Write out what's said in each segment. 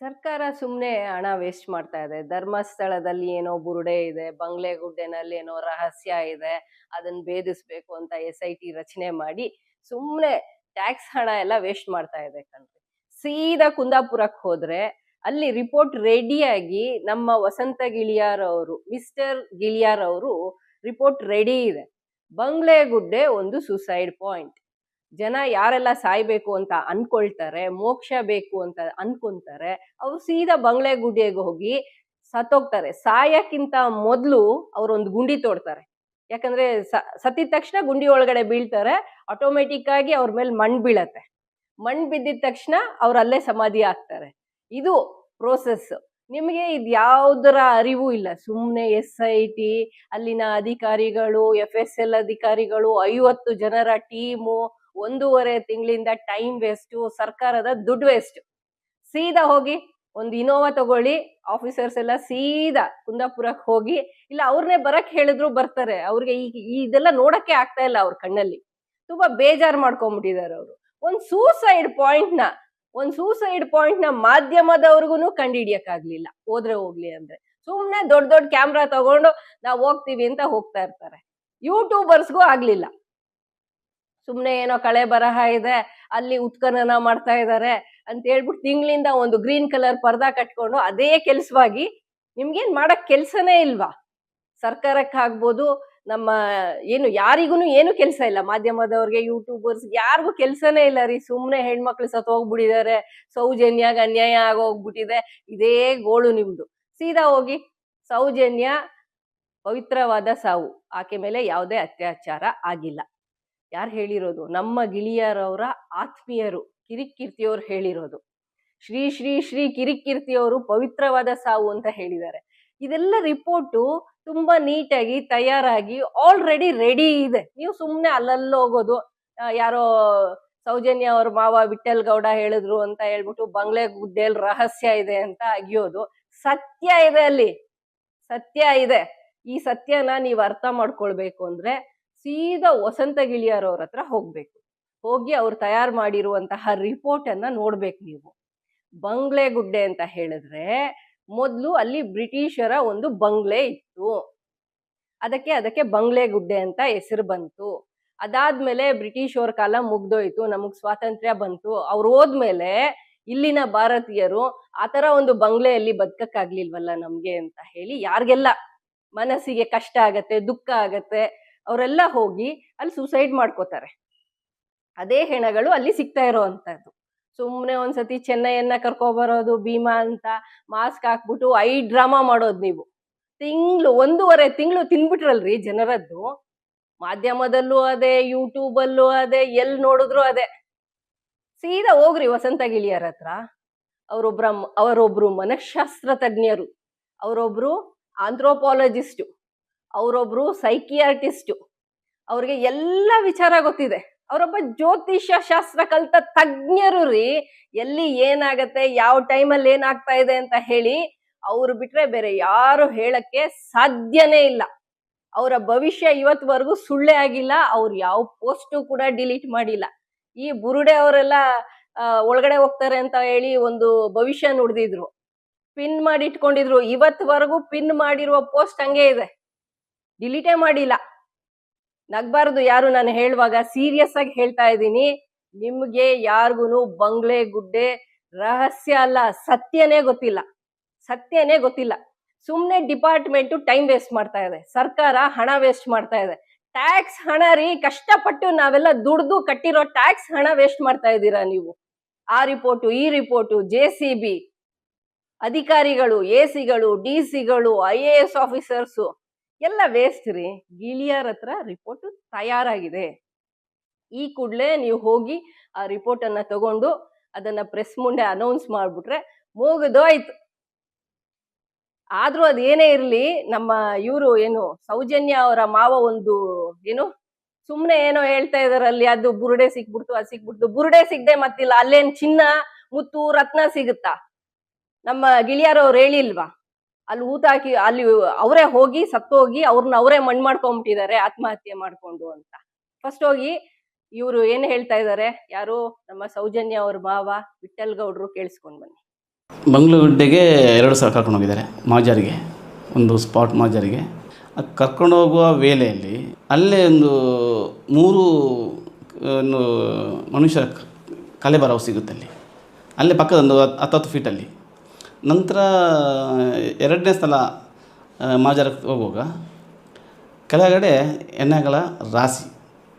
ಸರ್ಕಾರ ಸುಮ್ಮನೆ ಹಣ ವೇಸ್ಟ್ ಮಾಡ್ತಾ ಇದೆ. ಧರ್ಮಸ್ಥಳದಲ್ಲಿ ಏನೋ ಬುರುಡೆ ಇದೆ, ಬಂಗ್ಲೆಗುಡ್ಡೆನಲ್ಲಿ ಏನೋ ರಹಸ್ಯ ಇದೆ ಅದನ್ನ ಭೇದಿಸ್ಬೇಕು ಅಂತ ಎಸ್ ಐ ಟಿ ರಚನೆ ಮಾಡಿ ಸುಮ್ಮನೆ ಟ್ಯಾಕ್ಸ್ ಹಣ ಎಲ್ಲ ವೇಸ್ಟ್ ಮಾಡ್ತಾ ಇದೆ ಕಣ್ರಿ. ಸೀದಾ ಕುಂದಾಪುರಕ್ಕೆ ಹೋದ್ರೆ ಅಲ್ಲಿ ರಿಪೋರ್ಟ್ ರೆಡಿಯಾಗಿ ನಮ್ಮ ವಸಂತ ಗಿಳಿಯಾರ್ ಅವರು, ಮಿಸ್ಟರ್ ಗಿಳಿಯಾರ್ ಅವರು ರಿಪೋರ್ಟ್ ರೆಡಿ ಇದೆ. ಬಂಗ್ಲೆಗುಡ್ಡೆ ಒಂದು ಸುಸೈಡ್ ಪಾಯಿಂಟ್. ಜನ ಯಾರೆಲ್ಲ ಸಾಯ್ಬೇಕು ಅಂತ ಅನ್ಕೊಳ್ತಾರೆ, ಮೋಕ್ಷ ಬೇಕು ಅಂತ ಅನ್ಕೊಂತಾರೆ, ಅವ್ರು ಸೀದಾ ಬಂಗ್ಲೆಗುಡ್ಡೆಗೆ ಹೋಗಿ ಸತ್ತೋಗ್ತಾರೆ. ಸಾಯಕ್ಕಿಂತ ಮೊದಲು ಅವ್ರೊಂದು ಗುಂಡಿ ತೋಡ್ತಾರೆ. ಯಾಕಂದ್ರೆ ಸತ್ತಿದ ತಕ್ಷಣ ಗುಂಡಿ ಒಳಗಡೆ ಬೀಳ್ತಾರೆ ಆಟೋಮೆಟಿಕ್ ಆಗಿ ಅವ್ರ ಮೇಲೆ ಮಣ್ಣು ಬೀಳತ್ತೆ. ಮಣ್ಣು ಬಿದ್ದಿದ ತಕ್ಷಣ ಅವ್ರು ಅಲ್ಲೇ ಸಮಾಧಿ ಆಗ್ತಾರೆ. ಇದು ಪ್ರೋಸೆಸ್ ನಿಮಗೆ ಇದು ಯಾವುದರ ಅರಿವು ಇಲ್ಲ. ಸುಮ್ಮನೆ ಎಸ್ ಐ ಟಿ ಅಲ್ಲಿನ ಅಧಿಕಾರಿಗಳು ಎಫ್ ಎಸ್ ಎಲ್ ಅಧಿಕಾರಿಗಳು, ಐವತ್ತು ಜನರ ಟೀಮು ಒಂದೂವರೆ ತಿಂಗಳಿಂದ ಟೈಮ್ ವೇಸ್ಟು ಸರ್ಕಾರದ ದುಡ್ಡು ವೇಸ್ಟ್ ಸೀದಾ ಹೋಗಿ ಒಂದು ಇನೋವಾ ತಗೊಳ್ಳಿ ಆಫೀಸರ್ಸ್ ಎಲ್ಲ ಸೀದಾ ಕುಂದಾಪುರಕ್ಕೆ ಹೋಗಿ, ಇಲ್ಲ ಅವ್ರನ್ನೇ ಬರಕ್ ಹೇಳಿದ್ರು ಬರ್ತಾರೆ. ಅವ್ರಿಗೆ ಈಗ ಇದೆಲ್ಲ ನೋಡಕ್ಕೆ ಆಗ್ತಾ ಇಲ್ಲ ಅವ್ರ ಕಣ್ಣಲ್ಲಿ. ತುಂಬಾ ಬೇಜಾರ್ ಮಾಡ್ಕೊಂಡ್ಬಿಟ್ಟಿದ್ದಾರೆ ಅವರು. ಒಂದು ಸೂಸೈಡ್ ಪಾಯಿಂಟ್ನ, ಒಂದ್ ಸೂಸೈಡ್ ಪಾಯಿಂಟ್ನ ಮಾಧ್ಯಮದವ್ರಿಗೂ ಕಂಡಿಡಿಯಕ್ಕಾಗ್ಲಿಲ್ಲ. ಹೋದ್ರೆ ಹೋಗ್ಲಿ ಅಂದ್ರೆ. ಸುಮ್ಮನೆ ದೊಡ್ಡ ದೊಡ್ಡ ಕ್ಯಾಮ್ರಾ ತಗೊಂಡು ನಾವು ಹೋಗ್ತೀವಿ ಅಂತ ಹೋಗ್ತಾ ಇರ್ತಾರೆ. ಯೂಟ್ಯೂಬರ್ಸ್ಗೂ ಆಗ್ಲಿಲ್ಲ. ಸುಮ್ನೆ ಏನೋ ಕಳೆ ಬರಹ ಇದೆ, ಅಲ್ಲಿ ಉತ್ಖನನ ಮಾಡ್ತಾ ಇದ್ದಾರೆ ಅಂತ ಹೇಳ್ಬಿಟ್ಟು ತಿಂಗಳಿಂದ ಒಂದು ಗ್ರೀನ್ ಕಲರ್ ಪರ್ದಾ ಕಟ್ಕೊಂಡು ಅದೇ ಕೆಲಸವಾಗಿ ನಿಮ್ಗೇನ್ ಮಾಡಕ್ ಕೆಲ್ಸನೇ ಇಲ್ವಾ? ಸರ್ಕಾರಕ್ಕೆ ಆಗ್ಬೋದು ನಮ್ಮ ಏನು ಯಾರಿಗೂ ಏನು ಕೆಲಸ ಇಲ್ಲ. ಮಾಧ್ಯಮದವ್ರಿಗೆ ಯೂಟ್ಯೂಬರ್ಸ್ ಯಾರಿಗೂ ಕೆಲಸನೇ ಇಲ್ಲ ರೀ. ಸುಮ್ಮನೆ ಹೆಣ್ಮಕ್ಳು ಸತ್ ಹೋಗ್ಬಿಟ್ಟಿದ್ದಾರೆ ಸೌಜನ್ಯಾಗ ಅನ್ಯಾಯ ಆಗೋಗ್ಬಿಟ್ಟಿದೆ ಇದೇ ಗೋಳು ನಿಮ್ದು. ಸೀದಾ ಹೋಗಿ ಸೌಜನ್ಯ, ಪವಿತ್ರವಾದ ಸಾವು. ಆಕೆ ಮೇಲೆ ಯಾವುದೇ ಅತ್ಯಾಚಾರ ಆಗಿಲ್ಲ. ಯಾರು ಹೇಳಿರೋದು? ನಮ್ಮ ಗಿಳಿಯರವರ ಆತ್ಮೀಯರು ಕಿರಿಕೀರ್ತಿಯವರು ಹೇಳಿರೋದು. ಶ್ರೀ ಶ್ರೀ ಶ್ರೀ ಕಿರಿಕೀರ್ತಿಯವರು ಪವಿತ್ರವಾದ ಸಾವು ಅಂತ ಹೇಳಿದ್ದಾರೆ. ಇದೆಲ್ಲ ರಿಪೋರ್ಟು ತುಂಬಾ ನೀಟಾಗಿ ತಯಾರಾಗಿ ಆಲ್ರೆಡಿ ರೆಡಿ ಇದೆ. ನೀವು ಸುಮ್ಮನೆ ಅಲ್ಲಲ್ಲಿ ಹೋಗೋದು. ಯಾರೋ ಸೌಜನ್ಯ ಅವ್ರ ಮಾವ ವಿಠಲ್ ಗೌಡ ಹೇಳಿದ್ರು ಅಂತ ಹೇಳ್ಬಿಟ್ಟು ಬಂಗ್ಲೆ ಗುಡ್ಡೆಲ್ ರಹಸ್ಯ ಇದೆ ಅಂತ ಅಗಿಯೋದು. ಸತ್ಯ ಇದೆ ಅಲ್ಲಿ. ಸತ್ಯ ಇದೆ. ಈ ಸತ್ಯನ ನೀವು ಅರ್ಥ ಮಾಡ್ಕೊಳ್ಬೇಕು ಅಂದ್ರೆ ಸೀದಾ ವಸಂತ ಗಿಳಿಯರವ್ರ ಹತ್ರ ಹೋಗ್ಬೇಕು. ಹೋಗಿ ಅವ್ರು ತಯಾರು ಮಾಡಿರುವಂತಹ ರಿಪೋರ್ಟ್ ಅನ್ನ ನೋಡ್ಬೇಕು ನೀವು. ಬಂಗ್ಲೆ ಗುಡ್ಡೆ ಅಂತ ಹೇಳಿದ್ರೆ ಮೊದಲು ಅಲ್ಲಿ ಬ್ರಿಟಿಷರ ಒಂದು ಬಂಗ್ಲೆ ಇತ್ತು. ಅದಕ್ಕೆ ಅದಕ್ಕೆ ಬಂಗ್ಲೆ ಗುಡ್ಡೆ ಅಂತ ಹೆಸರು ಬಂತು. ಅದಾದ್ಮೇಲೆ ಬ್ರಿಟಿಷ್ ಅವ್ರ ಕಾಲ ಮುಗ್ದೋಯ್ತು, ನಮಗ್ ಸ್ವಾತಂತ್ರ್ಯ ಬಂತು. ಅವ್ರು ಹೋದ್ಮೇಲೆ ಇಲ್ಲಿನ ಭಾರತೀಯರು ಆತರ ಒಂದು ಬಂಗ್ಲೆಯಲ್ಲಿ ಬದುಕಕ್ಕಾಗ್ಲಿಲ್ವಲ್ಲ ನಮ್ಗೆ ಅಂತ ಹೇಳಿ ಯಾರಿಗೆಲ್ಲ ಮನಸ್ಸಿಗೆ ಕಷ್ಟ ಆಗತ್ತೆ, ದುಃಖ ಆಗತ್ತೆ ಅವರೆಲ್ಲ ಹೋಗಿ ಅಲ್ಲಿ ಸೂಸೈಡ್ ಮಾಡ್ಕೋತಾರೆ. ಅದೇ ಹೆಣಗಳು ಅಲ್ಲಿ ಸಿಗ್ತಾ ಇರೋವಂಥದ್ದು ಸುಮ್ಮನೆ ಒಂದ್ಸತಿ ಚೆನ್ನೈಯನ್ನ ಕರ್ಕೊಬರೋದು, ಭೀಮಾ ಅಂತ ಮಾಸ್ಕ್ ಹಾಕ್ಬಿಟ್ಟು ಐ ಡ್ರಾಮಾ ಮಾಡೋದು ನೀವು. ತಿಂಗಳು, ಒಂದೂವರೆ ತಿಂಗಳು ತಿನ್ಬಿಟ್ರಲ್ರಿ ಜನರದ್ದು. ಮಾಧ್ಯಮದಲ್ಲೂ ಅದೇ ಯೂಟ್ಯೂಬಲ್ಲೂ ಅದೇ ಎಲ್ಲಿ ನೋಡಿದ್ರು ಅದೇ. ಸೀದಾ ಹೋಗ್ರಿ ವಸಂತ ಗಿಳಿಯರ ಹತ್ರ. ಅವರೊಬ್ಬರ ಅವರೊಬ್ರು ಮನಃಶಾಸ್ತ್ರ ತಜ್ಞರು ಅವರೊಬ್ರು ಆಂಥ್ರೋಪಾಲಜಿಸ್ಟು ಅವರೊಬ್ರು ಸೈಕಿಯಾಟಿಸ್ಟು. ಅವ್ರಿಗೆ ಎಲ್ಲ ವಿಚಾರ ಗೊತ್ತಿದೆ. ಅವರೊಬ್ಬ ಜ್ಯೋತಿಷ್ಯ ಶಾಸ್ತ್ರ ಕಲ್ತ ತಜ್ಞರು ರೀ, ಎಲ್ಲಿ ಏನಾಗತ್ತೆ, ಯಾವ ಟೈಮಲ್ಲಿ ಏನಾಗ್ತಾ ಇದೆ ಅಂತ ಹೇಳಿ ಅವ್ರು ಬಿಟ್ರೆ ಬೇರೆ ಯಾರು ಹೇಳಕ್ಕೆ ಸಾಧ್ಯನೇ ಇಲ್ಲ. ಅವರ ಭವಿಷ್ಯ ಇವತ್ವರೆಗೂ ಸುಳ್ಳೇ ಆಗಿಲ್ಲ, ಅವ್ರು ಯಾವ ಪೋಸ್ಟು ಕೂಡ ಡಿಲೀಟ್ ಮಾಡಿಲ್ಲ. ಈ ಬುರುಡೆ ಅವರೆಲ್ಲ ಒಳಗಡೆ ಹೋಗ್ತಾರೆ ಅಂತ ಹೇಳಿ ಒಂದು ಭವಿಷ್ಯ ನುಡಿದಿದ್ರು. ಪಿನ್ ಮಾಡಿ ಇಟ್ಕೊಂಡಿದ್ರು ಇವತ್ವರೆಗೂ ಪಿನ್ ಮಾಡಿರುವ ಪೋಸ್ಟ್ ಹಂಗೆ ಇದೆ. ಡಿಲೀಟೇ ಮಾಡಿಲ್ಲ. ನಗ್ಬಾರ್ದು ಯಾರು ನಾನು ಹೇಳುವಾಗ ಸೀರಿಯಸ್ ಆಗಿ ಹೇಳ್ತಾ ಇದ್ದೀನಿ. ನಿಮ್ಗೆ ಯಾರಿಗೂ ಬಂಗ್ಲೆ, ಗುಡ್ಡೆ, ರಹಸ್ಯ ಅಲ್ಲ, ಸತ್ಯನೇ ಗೊತ್ತಿಲ್ಲ. ಸತ್ಯನೇ ಗೊತ್ತಿಲ್ಲ. ಸುಮ್ಮನೆ ಡಿಪಾರ್ಟ್ಮೆಂಟ್ ಟೈಮ್ ವೇಸ್ಟ್ ಮಾಡ್ತಾ ಇದೆ. ಸರ್ಕಾರ ಹಣ ವೇಸ್ಟ್ ಮಾಡ್ತಾ ಇದೆ. ಟ್ಯಾಕ್ಸ್ ಹಣ ರೀ, ಕಷ್ಟಪಟ್ಟು ನಾವೆಲ್ಲ ದುಡ್ದು ಕಟ್ಟಿರೋ ಟ್ಯಾಕ್ಸ್ ಹಣ ವೇಸ್ಟ್ ಮಾಡ್ತಾ ಇದ್ದೀರಾ ನೀವು? ಆ ರಿಪೋರ್ಟು ಈ ರಿಪೋರ್ಟು ಜೆ ಸಿ ಬಿ ಅಧಿಕಾರಿಗಳು ಎ ಸಿಗಳು ಡಿ ಸಿಗಳು ಐ ಎ ಎಸ್ ಆಫೀಸರ್ಸು ಎಲ್ಲ ವೇಸ್ಟ್ ರೀ. ಗಿಳಿಯರ್ ಹತ್ರ ರಿಪೋರ್ಟ್ ತಯಾರಾಗಿದೆ. ಈ ಕೂಡಲೇ ನೀವು ಹೋಗಿ ಆ ರಿಪೋರ್ಟ್ ಅನ್ನ ತಗೊಂಡು ಅದನ್ನ ಪ್ರೆಸ್ ಮುಂದೆ ಅನೌನ್ಸ್ ಮಾಡ್ಬಿಟ್ರೆ ಮುಗಿದೋಯ್ತು. ಆದ್ರೂ ಅದೇನೇ ಇರಲಿ, ನಮ್ಮ ಇವರು ಏನು ಸೌಜನ್ಯ ಅವರ ಮಾವ ಒಂದು ಏನು ಸುಮ್ನೆ ಏನೋ ಹೇಳ್ತಾ ಇದಾರಲ್ಲಿ, ಅದು ಬುರುಡೆ ಸಿಕ್ಬಿಡ್ತು, ಅದು ಸಿಕ್ಬಿಡ್ತು, ಬುರುಡೆ ಸಿಗದೆ ಮತ್ತಿಲ್ಲ, ಅಲ್ಲೇನ್ ಚಿನ್ನ, ಮುತ್ತು, ರತ್ನ ಸಿಗುತ್ತಾ? ನಮ್ಮ ಗಿಳಿಯಾರವ್ರು ಹೇಳಿಲ್ವಾ? ಅಲ್ಲಿ ಊತ ಹಾಕಿ ಅಲ್ಲಿ ಅವರೇ ಹೋಗಿ ಸತ್ತೋಗಿ ಅವ್ರನ್ನ ಅವರೇ ಮಣ್ಣು ಮಾಡ್ಕೊಂಡ್ಬಿಟ್ಟಿದ್ದಾರೆ ಆತ್ಮಹತ್ಯೆ ಮಾಡ್ಕೊಂಡು ಅಂತ. ಫಸ್ಟ್ ಹೋಗಿ ಇವರು ಏನು ಹೇಳ್ತಾ ಇದ್ದಾರೆ ಯಾರು? ನಮ್ಮ ಸೌಜನ್ಯ ಅವ್ರ ಭಾವ ವಿಠಲ್ ಗೌಡ್ರು ಕೇಳಿಸ್ಕೊಂಡು ಬನ್ನಿ. ಬಂಗ್ಲಗುಡ್ಡೆಗೆ ಎರಡು ಸಾವಿರ ಕರ್ಕೊಂಡು ಹೋಗಿದ್ದಾರೆ, ಮಾಜಾರಿಗೆ. ಒಂದು ಸ್ಪಾಟ್ ಮಾಜರಿಗೆ. ಕರ್ಕೊಂಡು ಹೋಗುವ ವೇಳೆಯಲ್ಲಿ ಅಲ್ಲೇ ಒಂದು ಮೂರು ಮನುಷ್ಯರ ಮನುಷ್ಯ ಕಲೆಬರವು ಸಿಗುತ್ತೆ ಅಲ್ಲಿ. ಅಲ್ಲೇ ಪಕ್ಕದೊಂದು ಹತ್ತು ಹತ್ತು ಫೀಟಲ್ಲಿ ನಂತರ, ಎರಡನೇ ಸಲ ಮಾಜರಕ್ಕೆ ಹೋಗುವಾಗ, ಕೆಳಗಡೆ ಎಣ್ಣೆಗಳ ರಾಶಿ.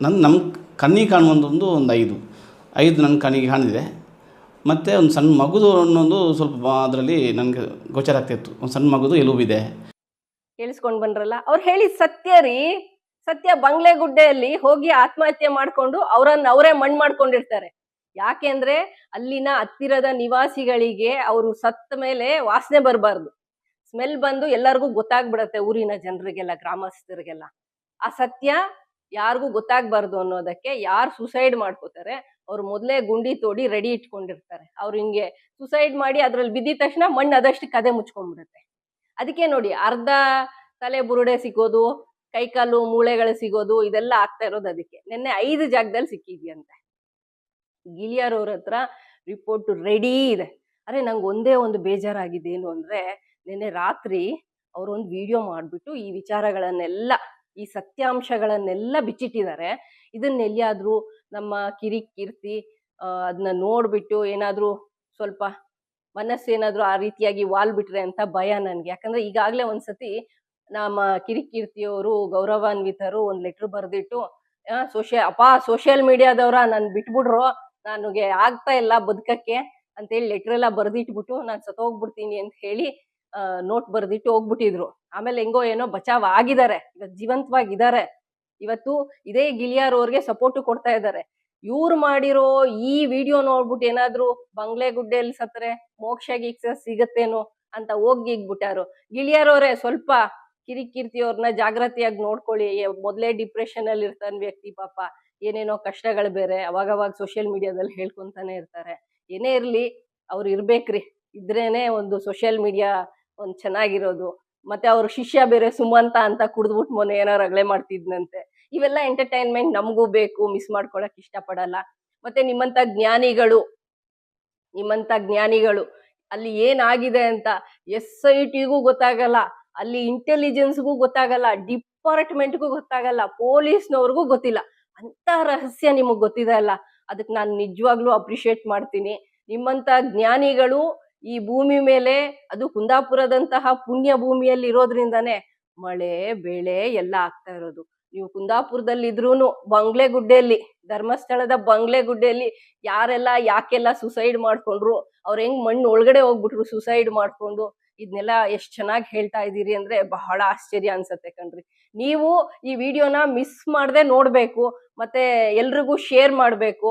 ನನ್ನ ನಮ್ಮ ಕಣ್ಣಿಗೆ ಕಾಣುವಂಥದ್ದು ಒಂದು ಐದು. ಐದು ನನ್ನ ಕಣ್ಣಿಗೆ ಕಾಣಿದೆ. ಮತ್ತು ಒಂದು ಸಣ್ಣ ಮಗುದು ಅನ್ನೋದು ಸ್ವಲ್ಪ ಅದರಲ್ಲಿ ನನಗೆ ಗೋಚರ ಆಗ್ತಿತ್ತು ಒಂದು ಸಣ್ಣ ಮಗುದು ಎಲುಬಿದೆ. ಕೇಳಿಸ್ಕೊಂಡು ಬಂದ್ರಲ್ಲ, ಅವ್ರು ಹೇಳಿ ಸತ್ಯ ರೀ. ಸತ್ಯ ಬಂಗ್ಲೆಗುಡ್ಡೆಯಲ್ಲಿ ಹೋಗಿ ಆತ್ಮಹತ್ಯೆ ಮಾಡಿಕೊಂಡು ಅವರನ್ನು ಅವರೇ ಮಣ್ಣು ಮಾಡ್ಕೊಂಡಿರ್ತಾರೆ. ಯಾಕೆಂದ್ರೆ ಅಲ್ಲಿನ ಹತ್ತಿರದ ನಿವಾಸಿಗಳಿಗೆ ಅವರು ಸತ್ತ ಮೇಲೆ ವಾಸನೆ ಬರಬಾರ್ದು. ಸ್ಮೆಲ್ ಬಂದು ಎಲ್ಲರಿಗೂ ಗೊತ್ತಾಗ್ಬಿಡತ್ತೆ ಊರಿನ ಜನರಿಗೆಲ್ಲ, ಗ್ರಾಮಸ್ಥರಿಗೆಲ್ಲ. ಆ ಸತ್ಯ ಯಾರಿಗೂ ಗೊತ್ತಾಗ್ಬಾರ್ದು ಅನ್ನೋದಕ್ಕೆ ಯಾರು ಸುಸೈಡ್ ಮಾಡ್ಕೋತಾರೆ, ಅವ್ರು ಮೊದಲೇ ಗುಂಡಿ ತೋಡಿ ರೆಡಿ ಇಟ್ಕೊಂಡಿರ್ತಾರೆ. ಅವ್ರು ಹಿಂಗೆ ಸುಸೈಡ್ ಮಾಡಿ ಅದ್ರಲ್ಲಿ ಬಿದ್ದಿದ ತಕ್ಷಣ ಮಣ್ಣು ಅದಷ್ಟು ಕದೆ ಮುಚ್ಕೊಂಡ್ಬಿಡುತ್ತೆ ಅದಕ್ಕೆ ನೋಡಿ ಅರ್ಧ ತಲೆ ಬುರುಡೆ ಸಿಗೋದು ಕೈಕಾಲು ಮೂಳೆಗಳು ಸಿಗೋದು, ಇದೆಲ್ಲ ಆಗ್ತಾ ಇರೋದು ಅದಕ್ಕೆ. ನಿನ್ನೆ ಐದು ಜಾಗದಲ್ಲಿ ಸಿಕ್ಕಿದ್ಯಂತೆ. ಗಿಲಿಯಾರ್ ಅವ್ರ ಹತ್ರ ರಿಪೋರ್ಟ್ ರೆಡಿ ಇದೆ. ಅರೆ, ನಂಗೆ ಒಂದೇ ಒಂದು ಬೇಜಾರಾಗಿದೆ ಏನು ಅಂದ್ರೆ, ನಿನ್ನೆ ರಾತ್ರಿ ಅವರೊಂದು ವಿಡಿಯೋ ಮಾಡಿಬಿಟ್ಟು ಈ ವಿಚಾರಗಳನ್ನೆಲ್ಲ, ಈ ಸತ್ಯಾಂಶಗಳನ್ನೆಲ್ಲ ಬಿಚ್ಚಿಟ್ಟಿದ್ದಾರೆ ಇದನ್ನ ಎಲ್ಲಿಯಾದ್ರೂ ನಮ್ಮ ಕಿರಿ, ಕೀರ್ತಿ ಅದನ್ನ ನೋಡಿಬಿಟ್ಟು ಏನಾದ್ರೂ ಸ್ವಲ್ಪ ಮನಸ್ಸೇನಾದ್ರೂ ಆ ರೀತಿಯಾಗಿ ವಾಲ್ ಬಿಟ್ರೆ ಅಂತ ಭಯ ನನಗೆ. ಯಾಕಂದ್ರೆ ಈಗಾಗಲೇ ಒಂದ್ಸತಿ ನಮ್ಮ ಕಿರಿಕೀರ್ತಿಯವರು ಗೌರವಾನ್ವಿತರು ಒಂದು ಲೆಟ್ರ್ ಬರೆದಿಟ್ಟು ಸೋಷಿಯಲ್ ಅಪಾ ಸೋಷಿಯಲ್ ಮೀಡಿಯಾದವ್ರ ನಾನು ಬಿಟ್ಬಿಡ್ರು ನನಗೆ ಆಗ್ತಾ ಇಲ್ಲ ಬದುಕಕ್ಕೆ ಅಂತೇಳಿ ಲೆಟರ್ ಎಲ್ಲ ಬರ್ದಿಟ್ಬಿಟ್ಟು ನಾನು ಸತ್ತೋಗ್ಬಿಡ್ತೀನಿ ಅಂತ ಹೇಳಿ ನೋಟ್ ಬರೆದಿಟ್ಟು ಹೋಗ್ಬಿಟ್ಟಿದ್ರು. ಆಮೇಲೆ ಹೆಂಗೋ ಏನೋ ಬಚಾವ್ ಆಗಿದ್ದಾರೆ ಇವತ್ತು ಜೀವಂತವಾಗಿದ್ದಾರೆ. ಇವತ್ತು ಇದೇ ಗಿಲಿಯಾರ್ ಅವ್ರಿಗೆ ಸಪೋರ್ಟ್ ಕೊಡ್ತಾ ಇದ್ದಾರೆ. ಇವ್ರು ಮಾಡಿರೋ ಈ ವಿಡಿಯೋ ನೋಡ್ಬಿಟ್ಟು ಏನಾದ್ರು ಬಂಗ್ಲೆಗುಡ್ಡೆಯಲ್ಲಿ ಸತ್ತರೆ ಮೋಕ್ಷ ಗೀಕ್ಷ ಸಿಗತ್ತೇನೋ ಅಂತ ಹೋಗಿಗ್ಬಿಟ್ಟಾರು ಇಗ್ಬಿಟ್ಟಾರು. ಅವರೇ ಸ್ವಲ್ಪ ಕಿರಿಕಿರ್ತಿಯವ್ರನ್ನ ಜಾಗ್ರತೆಯಾಗಿ ನೋಡ್ಕೊಳ್ಳಿ. ಮೊದ್ಲೇ ಡಿಪ್ರೆಷನ್ ಅಲ್ಲಿ ಇರ್ತಾನೆ ವ್ಯಕ್ತಿ ಪಾಪ. ಏನೇನೋ ಕಷ್ಟಗಳು ಬೇರೆ ಅವಾಗವಾಗ ಸೋಷಿಯಲ್ ಮೀಡಿಯಾದಲ್ಲಿ ಹೇಳ್ಕೊಂತಾನೆ ಇರ್ತಾರೆ. ಏನೇ ಇರಲಿ ಅವ್ರು ಇರ್ಬೇಕ್ರಿ. ಇದ್ರೇನೆ ಒಂದು ಸೋಷಿಯಲ್ ಮೀಡಿಯಾ ಒಂದು ಚೆನ್ನಾಗಿರೋದು. ಮತ್ತೆ ಅವ್ರ ಶಿಷ್ಯ ಬೇರೆ ಸುಮಂತ ಅಂತ ಕುಡಿದ್ಬಿಟ್ಟು ಮೊನ್ನೆ ಏನೋ ರಗಳೆ ಮಾಡ್ತಿದ್ನಂತೆ. ಇವೆಲ್ಲ ಎಂಟರ್ಟೈನ್ಮೆಂಟ್ ನಮಗೂ ಬೇಕು ಮಿಸ್ ಮಾಡ್ಕೊಳಕ್ ಇಷ್ಟಪಡಲ್ಲ. ಮತ್ತೆ ನಿಮ್ಮಂತ ಜ್ಞಾನಿಗಳು ನಿಮ್ಮಂತ ಜ್ಞಾನಿಗಳು, ಅಲ್ಲಿ ಏನಾಗಿದೆ ಅಂತ ಎಸ್ ಐ ಟಿಗೂ ಗೊತ್ತಾಗಲ್ಲ, ಅಲ್ಲಿ ಇಂಟೆಲಿಜೆನ್ಸ್ಗೂ ಗೊತ್ತಾಗಲ್ಲ ಡಿಪಾರ್ಟ್ಮೆಂಟ್ಗೂ ಗೊತ್ತಾಗಲ್ಲ ಪೊಲೀಸ್ನವ್ರಿಗೂ ಗೊತ್ತಿಲ್ಲ. ಅಂತ ರಹಸ್ಯ ನಿಮಗ್ ಗೊತ್ತಿದೆ ಅಲ್ಲ? ಅದಕ್ಕೆ ನಾನು ನಿಜವಾಗ್ಲೂ ಅಪ್ರಿಶಿಯೇಟ್ ಮಾಡ್ತೀನಿ. ನಿಮ್ಮಂತ ಜ್ಞಾನಿಗಳು ಈ ಭೂಮಿ ಮೇಲೆ, ಅದು ಕುಂದಾಪುರದಂತಹ ಪುಣ್ಯ ಭೂಮಿಯಲ್ಲಿ ಇರೋದ್ರಿಂದಾನೇ ಮಳೆ, ಬೆಳೆ ಎಲ್ಲ ಆಗ್ತಾ ಇರೋದು. ನೀವು ಕುಂದಾಪುರದಲ್ಲಿ ಇದ್ರೂನು ಬಂಗ್ಲೆಗುಡ್ಡೆಯಲ್ಲಿ, ಧರ್ಮಸ್ಥಳದ ಬಂಗ್ಲೆಗುಡ್ಡೆಯಲ್ಲಿ ಯಾರೆಲ್ಲ ಯಾಕೆಲ್ಲ ಸುಸೈಡ್ ಮಾಡ್ಕೊಂಡ್ರು, ಅವ್ರ ಹೆಂಗ್ ಮಣ್ಣು ಒಳಗಡೆ ಹೋಗ್ಬಿಟ್ರು ಸುಸೈಡ್ ಮಾಡ್ಕೊಂಡು ಇದನ್ನೆಲ್ಲ ಎಷ್ಟು ಚೆನ್ನಾಗಿ ಹೇಳ್ತಾ ಇದ್ದೀರಿ ಅಂದ್ರೆ ಬಹಳ ಆಶ್ಚರ್ಯ ಅನ್ಸುತ್ತೆ ಕಣ್ರಿ. ನೀವು ಈ ವಿಡಿಯೋನ ಮಿಸ್ ಮಾಡದೆ ನೋಡ್ಬೇಕು, ಮತ್ತೆ ಎಲ್ರಿಗೂ ಶೇರ್ ಮಾಡಬೇಕು.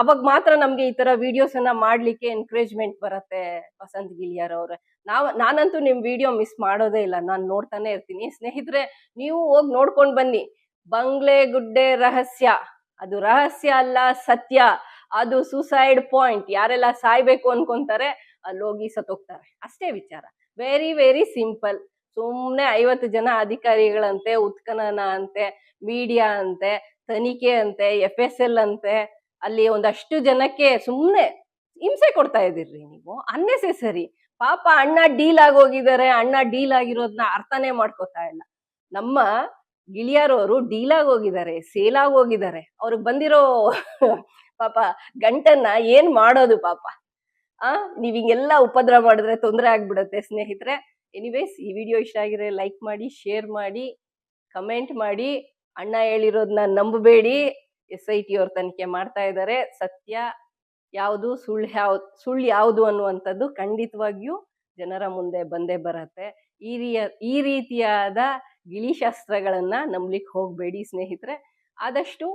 ಅವಾಗ ಮಾತ್ರ ನಮಗೆ ಈ ತರ ವಿಡಿಯೋಸ್ ಮಾಡ್ಲಿಕ್ಕೆ ಎನ್ಕರೇಜ್ಮೆಂಟ್ ಬರುತ್ತೆ ವಸಂತ್ ಗಿಲಿಯರ್ ಅವ್ರೆ. ನಾವು, ನಾನಂತೂ ನಿಮ್ಮ ವಿಡಿಯೋ ಮಿಸ್ ಮಾಡೋದೇ ಇಲ್ಲ, ನಾನು ನೋಡ್ತಾನೆ ಇರ್ತೀನಿ. ಸ್ನೇಹಿತರೆ, ನೀವು ಹೋಗಿ ನೋಡ್ಕೊಂಡು ಬನ್ನಿ. ಬಂಗ್ಲೆ ಗುಡ್ಡೆ ರಹಸ್ಯ. ಅದು ರಹಸ್ಯ ಅಲ್ಲ ಸತ್ಯ. ಅದು ಸೂಸೈಡ್ ಪಾಯಿಂಟ್ ಯಾರೆಲ್ಲ ಸಾಯ್ಬೇಕು ಅನ್ಕೊಂತಾರೆ, ಅಲ್ಲಿ ಹೋಗಿ ಸತ್ತೋಗ್ತಾರೆ. ಅಷ್ಟೇ ವಿಚಾರ. ವೆರಿ ವೆರಿ ಸಿಂಪಲ್ ಸುಮ್ಮನೆ ಐವತ್ತು ಜನ ಅಧಿಕಾರಿಗಳಂತೆ, ಉತ್ಖನನ ಅಂತೆ ಮೀಡಿಯಾ ಅಂತೆ, ತನಿಖೆ ಅಂತೆ ಎಫ್ ಎಸ್ ಎಲ್ ಅಂತೆ, ಅಲ್ಲಿ ಒಂದಷ್ಟು ಜನಕ್ಕೆ ಸುಮ್ಮನೆ ಹಿಂಸೆ ಕೊಡ್ತಾ ಇದ್ದೀರಿ ನೀವು. ಅನ್ನೆಸೆಸರಿ ಪಾಪ ಅಣ್ಣ ಡೀಲ್ ಆಗೋಗಿದ್ದಾರೆ, ಅಣ್ಣ ಡೀಲ್ ಆಗಿರೋದನ್ನ ಅರ್ಥನೇ ಮಾಡ್ಕೋತಾ ಇಲ್ಲ. ನಮ್ಮ ಗಿಳಿಯಾರವರು ಡೀಲ್ ಆಗೋಗಿದ್ದಾರೆ ಸೇಲ್ ಆಗೋಗಿದ್ದಾರೆ. ಅವ್ರಿಗೆ ಬಂದಿರೋ ಪಾಪ ಗಂಟನ್ನ ಏನ್ ಮಾಡೋದು ಪಾಪ. ಆ ನೀವ್ ಉಪದ್ರ ಮಾಡಿದ್ರೆ ತೊಂದರೆ ಆಗ್ಬಿಡತ್ತೆ ಸ್ನೇಹಿತರೆ. ಎನಿವೇಸ್ ಈ ವಿಡಿಯೋ ಇಷ್ಟ ಆಗಿದ್ರೆ ಲೈಕ್ ಮಾಡಿ ಶೇರ್ ಮಾಡಿ ಕಮೆಂಟ್ ಮಾಡಿ. ಅಣ್ಣ ಹೇಳಿರೋದನ್ನ ನಂಬಬೇಡಿ. ಎಸ್ ಐ ಟಿ ಅವ್ರ ತನಿಖೆ ಮಾಡ್ತಾ ಇದ್ದಾರೆ ಸತ್ಯ ಯಾವುದು, ಸುಳ್ಳು ಯಾವ, ಸುಳ್ಳು ಯಾವುದು ಅನ್ನುವಂಥದ್ದು ಖಂಡಿತವಾಗಿಯೂ ಜನರ ಮುಂದೆ ಬಂದೇ ಬರತ್ತೆ. ಈ ರೀ ಈ ರೀತಿಯಾದ ಗಿಳಿಶಾಸ್ತ್ರಗಳನ್ನ ನಂಬ್ಲಿಕ್ಕೆ ಹೋಗಬೇಡಿ ಸ್ನೇಹಿತರೆ. ಆದಷ್ಟು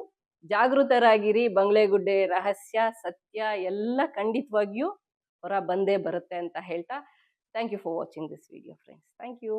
ಜಾಗೃತರಾಗಿರಿ, ಬಂಗ್ಲೆಗುಡ್ಡೆ, ರಹಸ್ಯ, ಸತ್ಯ ಎಲ್ಲ ಖಂಡಿತವಾಗಿಯೂ ಹೊರ ಬಂದೇ ಬರುತ್ತೆ ಅಂತ ಹೇಳ್ತಾ thank you for watching this video friends thank you